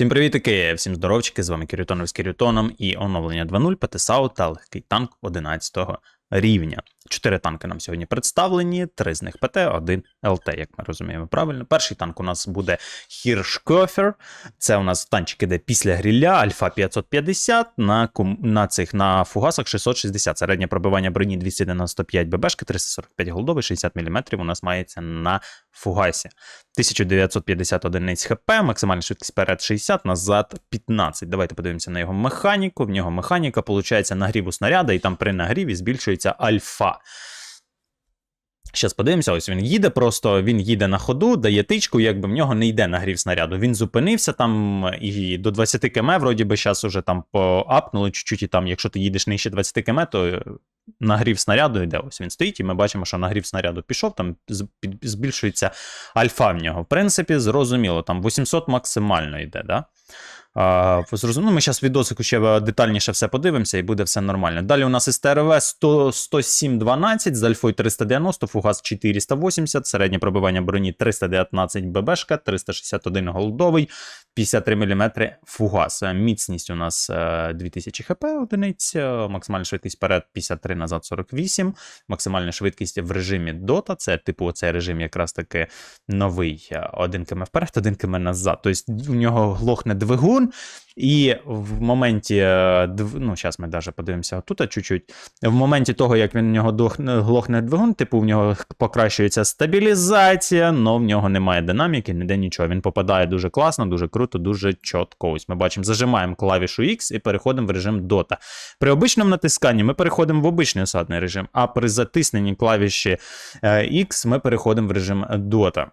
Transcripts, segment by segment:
Всім привітики, всім здоровчики, з вами Кірютонов з Кірютоном і оновлення 2.0 ПТСАУ та легкий танк 11 рівня. Чотири танки нам сьогодні представлені, три з них ПТ, один ЛТ, як ми розуміємо правильно. Перший танк у нас буде Hirschkofer. Це у нас танчик іде після гріля, Альфа 550, на, на цих на фугасах 660. Середнє пробивання броні 295 ББшки, 345 голдовий, 60 мм у нас мається на фугасі. 1950 одиниць ХП, максимальна швидкість вперед 60, назад 15. Давайте подивимося на його механіку. В нього механіка, виходить, нагріву снаряда, і там при нагріві збільшується альфа. Щас подивимося, ось він їде просто, він їде на ходу, дає тичку, якби в нього не йде нагрів снаряду. Він зупинився там і до 20 км, вроді би, зараз уже там поапнули чуть-чуть, і там, якщо ти їдеш нижче 20 км, то е, нагрів снаряду йде. Ось він стоїть, і ми бачимо, що нагрів снаряду пішов, там збільшується альфа в нього. В принципі, зрозуміло, там 800 максимально йде, да? Зрозуміло, ми зараз відосику ще детальніше все подивимося і буде все нормально. Далі у нас СТРВ 100, 107-12 з альфою 390, фугас 480, середнє пробивання броні 319 ББшка, 361 голдовий, 53 мм фугас. Е, Міцність у нас е, 2000 хп одиниць, е, максимальна швидкість вперед 53 назад 48, максимальна швидкість в режимі DOTA, це типу цей режим якраз таки новий. е, Один км вперед, один км назад. Тобто у нього глохне двигун, і в моменті, е, ну, зараз ми навіть подивимося тут чуть-чуть. В моменті того, як він в нього глохне двигун, типу в нього покращується стабілізація, але в нього немає динаміки, ніде нічого. Він попадає дуже класно, дуже круто, дуже чітко. Ось ми бачимо, зажимаємо клавішу X і переходимо в режим DOTA. При обичному натисканні ми переходимо в обичний осадний режим, а при затисненні клавіші е, X ми переходимо в режим DOTA.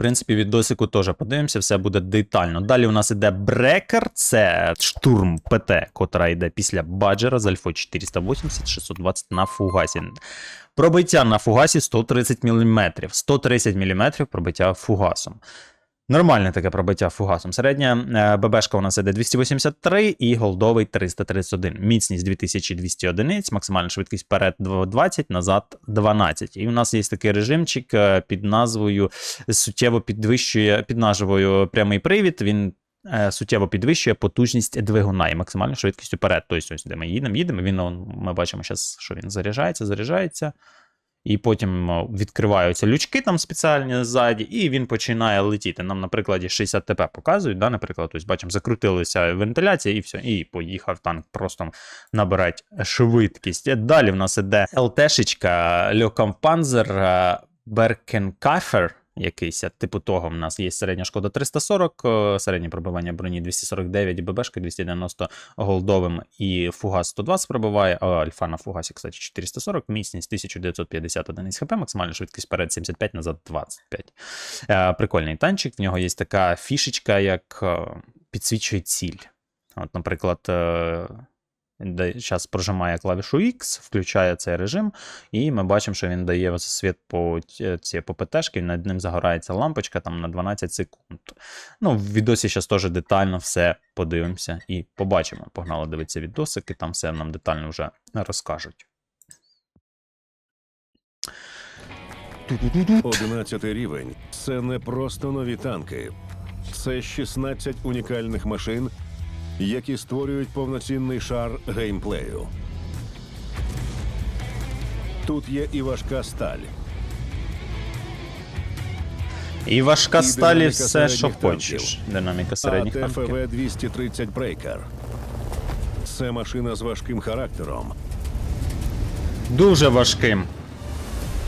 Принципі, від досику теж подивимося, все буде детально. Далі у нас іде брекер, це штурм ПТ, котра йде після баджера з Альфо 480, 620 на фугасі. Пробиття на фугасі 130 мм. 130 мм пробиття фугасом. Нормальне таке пробиття фугасом. Середня е, ББшка у нас іде 283 і голдовий 331. Міцність 2200 одиниць, максимальна швидкість вперед 20, назад 12. І у нас є такий режимчик е, під назвою суттєво підвищує під назвою прямий привід. Він е, суттєво підвищує потужність двигуна і максимальну швидкість вперед. Тобто, ось де ми їдемо, їдемо. Він ми бачимо зараз, що він заряджається, заряджається. І потім відкриваються лючки там спеціальні ззаді, і він починає летіти. Нам наприклад, 60 ТП показують, да, наприклад, ось бачимо, закрутилася вентиляція, і все, і поїхав танк просто набирати швидкість. Далі в нас іде ЛТшечка Льокампанзер Беркенкафер. Якийсь, типу того, в нас є середня шкода 340, е, середнє пробивання броні 249, ББшка 290 голдовим і фугас 120 пробиває, а альфа на фугасі, кстати, 440, міцність 1950 одиниць хп, максимальна швидкість вперед 75, назад 25. Е, Прикольний танчик, в нього є така фішечка, як е, підсвічує ціль. От, наприклад, е, зараз прожимає клавішу X, включає цей режим, і ми бачимо, що він дає світ по ці по ПТшки, над ним загорається лампочка там на 12 секунд. Ну, в відосі зараз теж детально все подивимося і побачимо. Погнали дивитися відосики, там все нам детально вже розкажуть. 11 рівень це не просто нові танки, це 16 унікальних машин, які створюють повноцінний шар геймплею. Тут є і важка сталь, І важка І сталі все, що хочеш. Динаміка середніх танків. ТФВ 230 Брейкер. Це машина з важким характером, Дуже важким.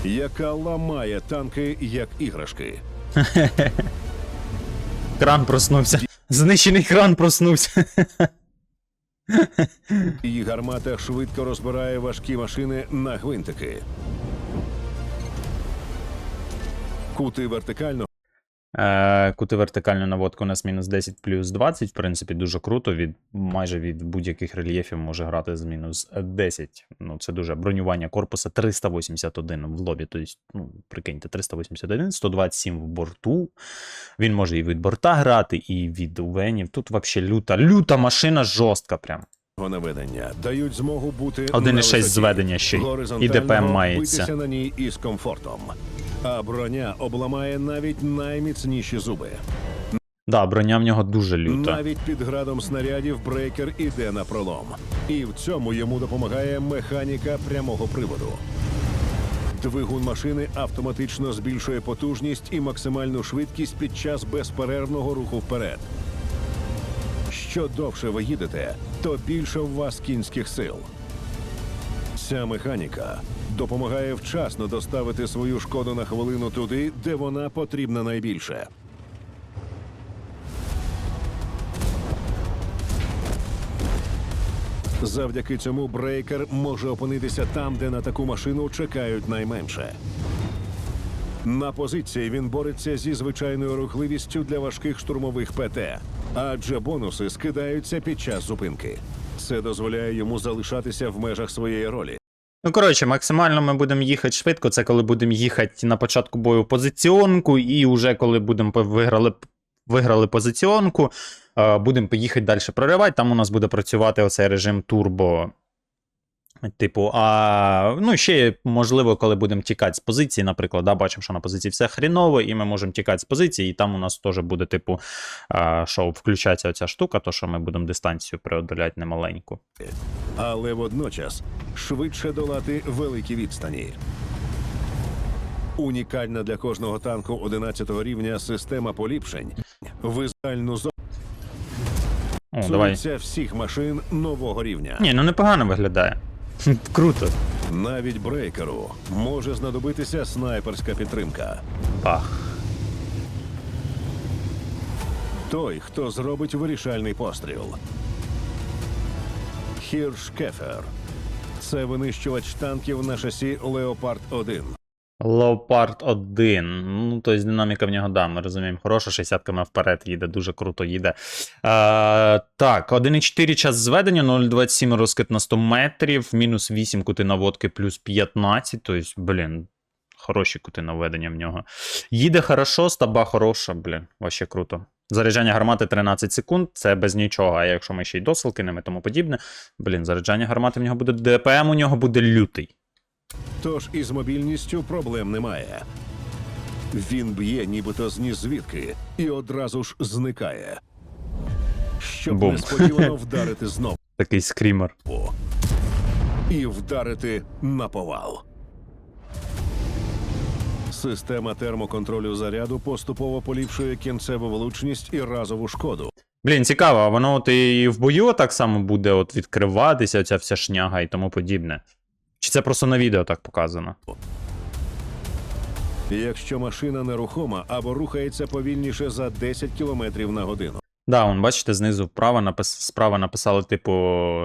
яка ламає танки як іграшки. Кран проснувся. Знищений кран проснувся. Її гармата швидко розбирає важкі машини на гвинтики. Кути вертикально Кути вертикальну наводку у нас мінус 10 плюс 20. В принципі, дуже круто. Від майже від будь-яких рельєфів може грати з мінус 10. Ну, це дуже бронювання корпуса 381 в лобі. Тобто, ну, прикиньте, 381, 127 в борту. Він може і від борта грати, і від увенів. Тут взагалі люта, люта машина жорстка прям. наведення дають змогу бути 1,6 на зведення ще й. І ДПМ мається. на ній із комфортом. А броня обламає навіть найміцніші зуби. Да, броня в нього дуже люта. Навіть під градом снарядів брейкер іде на пролом. І в цьому йому допомагає механіка прямого приводу. Двигун машини автоматично збільшує потужність і максимальну швидкість під час безперервного руху вперед. Що довше ви їдете, то більше в вас кінських сил. Ця механіка допомагає вчасно доставити свою шкоду на хвилину туди, де вона потрібна найбільше. Завдяки цьому брейкер може опинитися там, де на таку машину чекають найменше. На позиції він бореться зі звичайною рухливістю для важких штурмових ПТ, адже бонуси скидаються під час зупинки. Це дозволяє йому залишатися в межах своєї ролі. Ну, коротше, максимально ми будемо їхати швидко. Це коли будемо їхати на початку бою позиціонку, і вже коли будемо виграли, виграли позиціонку, е, будемо поїхати далі проривати. Там у нас буде працювати оцей режим турбо. Типу, а ну ще можливо, коли будемо тікати з позиції, наприклад, да, бачимо, що на позиції все хріново, і ми можемо тікати з позиції, і там у нас теж буде, типу, а, що включається оця штука, то що ми будемо дистанцію преодоляти немаленьку. але водночас швидше долати великі відстані. Унікальна для кожного танку 11 рівня система поліпшень. Визуальну зону О, давай. всіх машин нового рівня. Ні, ну непогано виглядає. Круто. Навіть брейкеру може знадобитися снайперська підтримка. Ах. Той, хто зробить вирішальний постріл. Хіршкефер. Це винищувач танків на шасі Леопард 1. Leopard 1. Ну, тобто динаміка в нього, да, ми розуміємо, хороша, 60 км вперед їде, дуже круто їде. Е, так, 1,4 час зведення, 0,27 розкид на 100 метрів, мінус 8 кути наводки, плюс 15. Тобто, блін, хороші кути наведення в нього. Їде хорошо, стаба хороша, блін, вообще круто. Заряджання гармати 13 секунд, це без нічого. А якщо ми ще й досил кинемо і тому подібне, блін, заряджання гармати в нього буде ДПМ, у нього буде лютий. Тож із мобільністю проблем немає. Він б'є нібито з звідки і одразу ж зникає. Щоб Бум. несподівано вдарити знову Такий скрімер. і вдарити на повал. Система термоконтролю заряду поступово поліпшує кінцеву влучність і разову шкоду. Блін, цікаво, воно от і в бою так само буде от відкриватися, ця вся шняга і тому подібне. Чи це просто на відео так показано? Якщо машина нерухома або рухається повільніше за 10 км на годину. Да, вон, бачите, знизу вправо напис... справа написали, типу,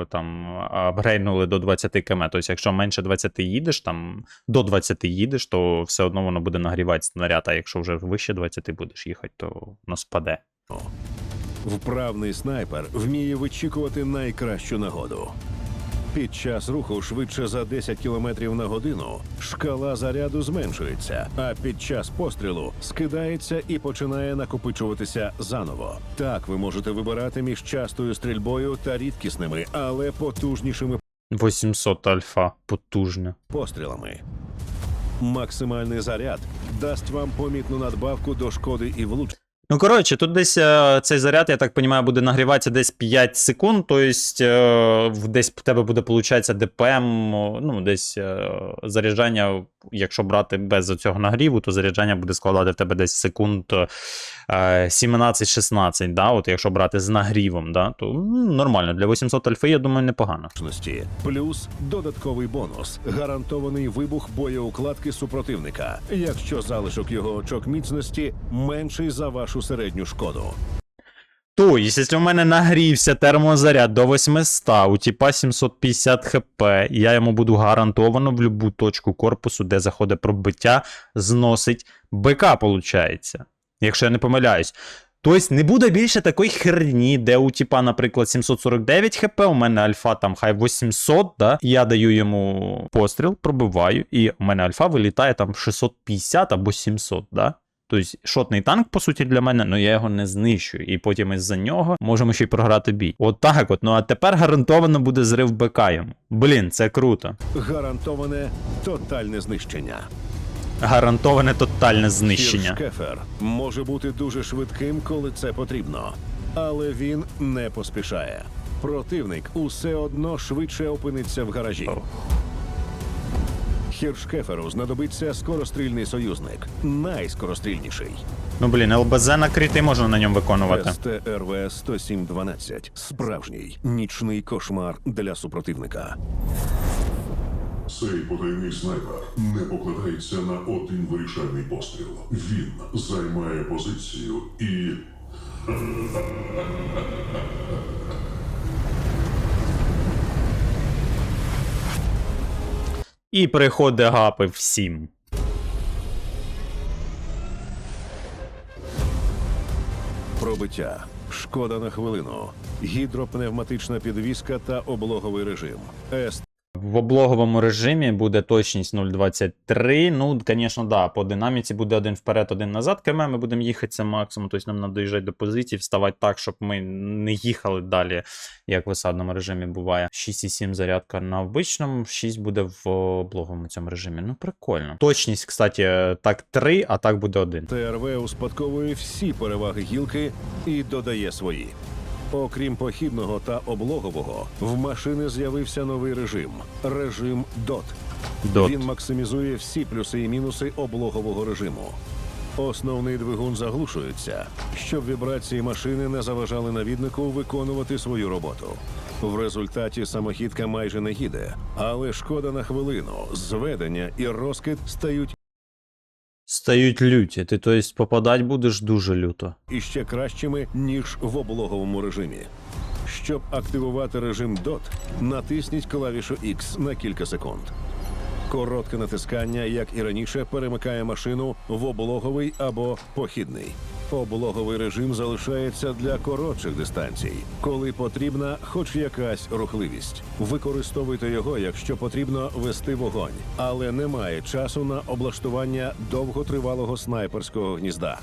там апгрейднули до 20 км. Тобто, якщо менше 20 їдеш, там до 20 їдеш, то все одно воно буде нагрівати снаряд, а якщо вже вище 20 будеш їхати, то воно спаде. Вправний снайпер вміє вичікувати найкращу нагоду. Під час руху швидше за 10 км на годину шкала заряду зменшується, а під час пострілу скидається і починає накопичуватися заново. Так ви можете вибирати між частою стрільбою та рідкісними, але потужнішими 800 альфа, потужне. пострілами. Максимальний заряд дасть вам помітну надбавку до шкоди і влучності. Ну, коротше, тут десь е, цей заряд, я так розумію, буде нагріватися десь 5 секунд, тобто е, десь в тебе буде, виходить, ДПМ, ну, десь е, заряджання, якщо брати без цього нагріву, то заряджання буде складати в тебе десь секунд е, 17-16, да? От якщо брати з нагрівом, да? то нормально. Для 800 альфи, я думаю, непогано. Плюс додатковий бонус гарантований вибух боєукладки супротивника, якщо залишок його очок міцності менший за вашу середню шкоду. То, якщо в мене нагрівся термозаряд до 800, у типа 750 хп, я йому буду гарантовано в будь-яку точку корпусу, де заходить пробиття, зносить БК, виходить. Якщо я не помиляюсь. Тобто не буде більше такої херні, де у типа, наприклад, 749 хп, у мене альфа там хай 800, да? я даю йому постріл, пробиваю, і у мене альфа вилітає там 650 або 700, да? Тобто, шотний танк, по суті, для мене, ну я його не знищую. І потім із-за нього можемо ще й програти бій. От так от. Ну а тепер гарантовано буде зрив БК йому. Блін, це круто. Гарантоване тотальне знищення. гарантоване тотальне знищення. Хіршкефер може бути дуже швидким, коли це потрібно, але він не поспішає. Противник усе одно швидше опиниться в гаражі. Хіршкеферу знадобиться скорострільний союзник, найскорострільніший. Ну блін, ЛБЗ накритий можна на ньому виконувати. СТРВ 10712 справжній нічний кошмар для супротивника. Цей потайний снайпер не покладається на один вирішальний постріл. Він займає позицію і І приходить гапи всім. Пробиття. Шкода на хвилину. Гідропневматична підвіска та облоговий режим. В облоговому режимі буде точність 0.23. Ну, звісно, да, по динаміці буде один вперед, один назад. КМ ми будемо їхати це максимум. Тобто нам треба до позиції, вставати так, щоб ми не їхали далі, як в осадному режимі буває. 6,7 зарядка на обичному, 6 буде в облоговому цьому режимі. Ну, прикольно. Точність, кстати, так 3, а так буде 1. ТРВ успадковує всі переваги гілки і додає свої. Окрім похідного та облогового, в машини з'явився новий режим режим DOT. Дот. Він максимізує всі плюси і мінуси облогового режиму. Основний двигун заглушується, щоб вібрації машини не заважали навіднику виконувати свою роботу. В результаті самохідка майже не їде, але шкода на хвилину, зведення і розкид стають Стають люті. Ти, тобто, попадати будеш дуже люто. І ще кращими, ніж в облоговому режимі. Щоб активувати режим DOT, натисніть клавішу X на кілька секунд. Коротке натискання, як і раніше, перемикає машину в облоговий або похідний. Облоговий режим залишається для коротших дистанцій, коли потрібна хоч якась рухливість. Використовуйте його, якщо потрібно вести вогонь, але немає часу на облаштування довготривалого снайперського гнізда.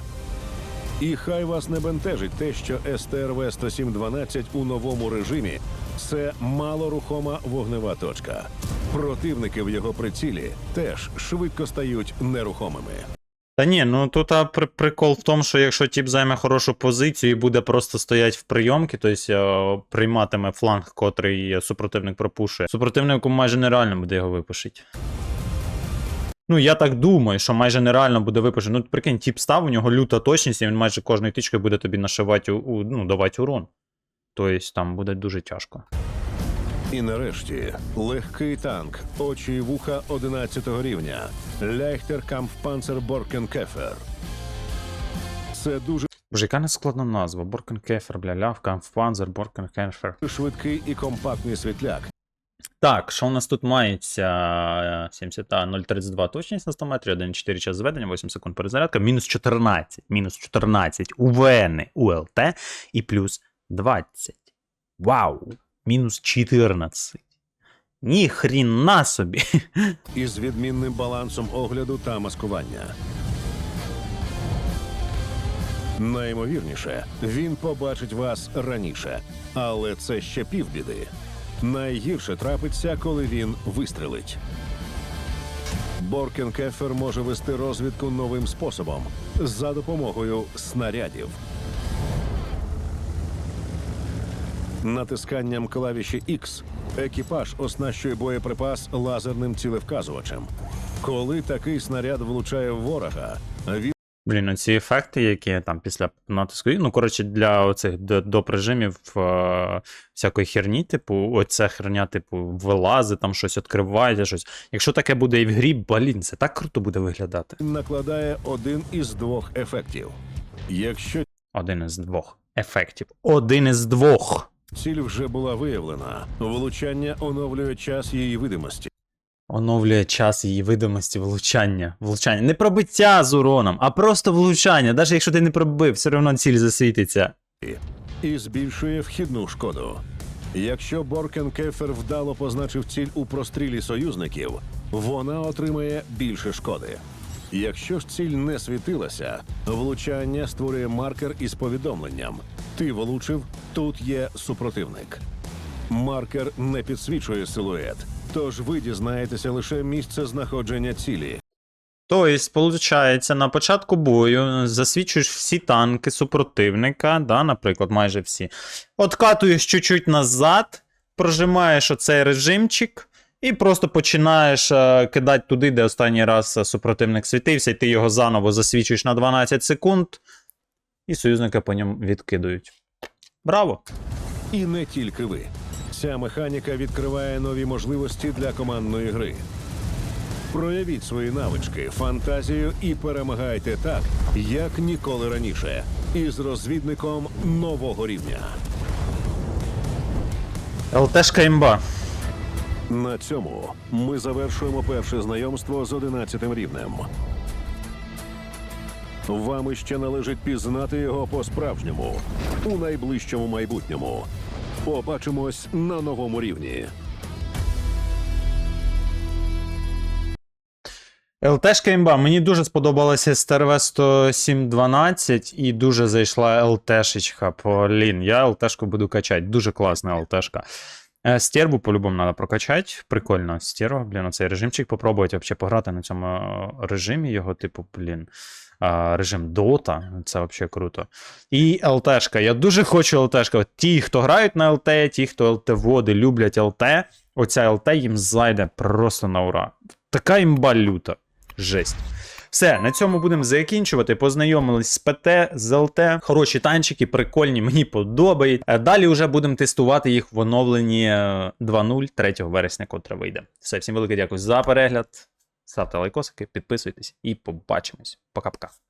І хай вас не бентежить те, що СТРВ 10712 у новому режимі це малорухома вогнева точка. Противники в його прицілі теж швидко стають нерухомими. Та ні, ну тут а, при, прикол в тому, що якщо тіп займе хорошу позицію і буде просто стояти в прийомці, тобто прийматиме фланг, котрий супротивник пропушує, супротивнику майже нереально буде його випушити. Ну, я так думаю, що майже нереально буде випушити. Ну, прикинь, тіп став, у нього люта точність, і він майже кожною тичкою буде тобі нашивати, ну, давати урон. Тобто там буде дуже тяжко. І нарешті легкий танк, очі й вуха 11 рівня. Ляйхтер Кампфпанцер Боркенкефер. Це дуже Боже, яка нескладна назва. Боркенкефер, бля, лявка, Панзер, Боркенкефер. швидкий і компактний світляк. Так, що у нас тут мається? Е, 70, а, 0,32 точність на 100 метрів, 1,4 час зведення, 8 секунд перезарядка, мінус 14, мінус 14 у ВН, УЛТ і плюс 20. Вау! Мінус 14. Ні хріна собі. із відмінним балансом огляду та маскування. Наймовірніше, він побачить вас раніше, але це ще півбіди. Найгірше трапиться, коли він вистрелить. Боркенкефер може вести розвідку новим способом за допомогою снарядів. Натисканням клавіші X екіпаж оснащує боєприпас лазерним цілевказувачем. Коли такий снаряд влучає в ворога, він Блін, оці ефекти, які там після натиску. Ну, коротше, для оцих до- режимів е, всякої херні, типу, оця херня, типу, вилази, там щось відкривається, щось. Якщо таке буде і в грі, блін, це так круто буде виглядати. накладає один із двох ефектів. Якщо Один із двох ефектів. Один із двох. Ціль вже була виявлена, влучання оновлює час її видимості. Оновлює час її видимості влучання. Влучання. Не пробиття з уроном, а просто влучання. Навіть якщо ти не пробив, все одно ціль засвітиться. і збільшує вхідну шкоду. Якщо Боркенкефер вдало позначив ціль у прострілі союзників, вона отримає більше шкоди. Якщо ж ціль не світилася, влучання створює маркер із повідомленням: ти влучив, тут є супротивник. Маркер не підсвічує силует, тож ви дізнаєтеся лише місце знаходження цілі. Тобто, виходить, на початку бою засвічуєш всі танки супротивника, да, наприклад, майже всі. Откатуєш чуть-чуть назад, прожимаєш оцей режимчик. І просто починаєш е, кидати туди, де останній раз супротивник світився, і ти його заново засвічуєш на 12 секунд, і союзники по ньому відкидують. Браво! І не тільки ви. Ця механіка відкриває нові можливості для командної гри. Проявіть свої навички, фантазію і перемагайте так, як ніколи раніше, із розвідником нового рівня. ЛТшка імба. На цьому ми завершуємо перше знайомство з 11 рівнем. Вам іще належить пізнати його по-справжньому у найближчому майбутньому. Побачимось на новому рівні. ЛТшка імба. Мені дуже сподобалася СТРВ 10712 і дуже зайшла ЛТшечка. Блін, я ЛТшку буду качати. Дуже класна ЛТшка. Е, Стерву по-любому треба прокачати. Прикольно. Стерва, блін, оцей режимчик попробувати взагалі пограти на цьому е, режимі його, типу, блін. Режим Дота, це взагалі круто. І ЛТшка. Я дуже хочу ЛТшка. Ті, хто грають на ЛТ, ті, хто ЛТ води, люблять ЛТ, оця ЛТ їм зайде просто на ура. Така імба люта. Жесть. Все, на цьому будемо закінчувати. Познайомились з ПТ, з ЛТ. Хороші танчики, прикольні, мені подобають. Е, Далі вже будемо тестувати їх в оновленні е, 2.0 3 вересня, котре вийде. Все, всім велике дякую за перегляд. Ставте лайкосики, підписуйтесь і побачимось. Пока-пока.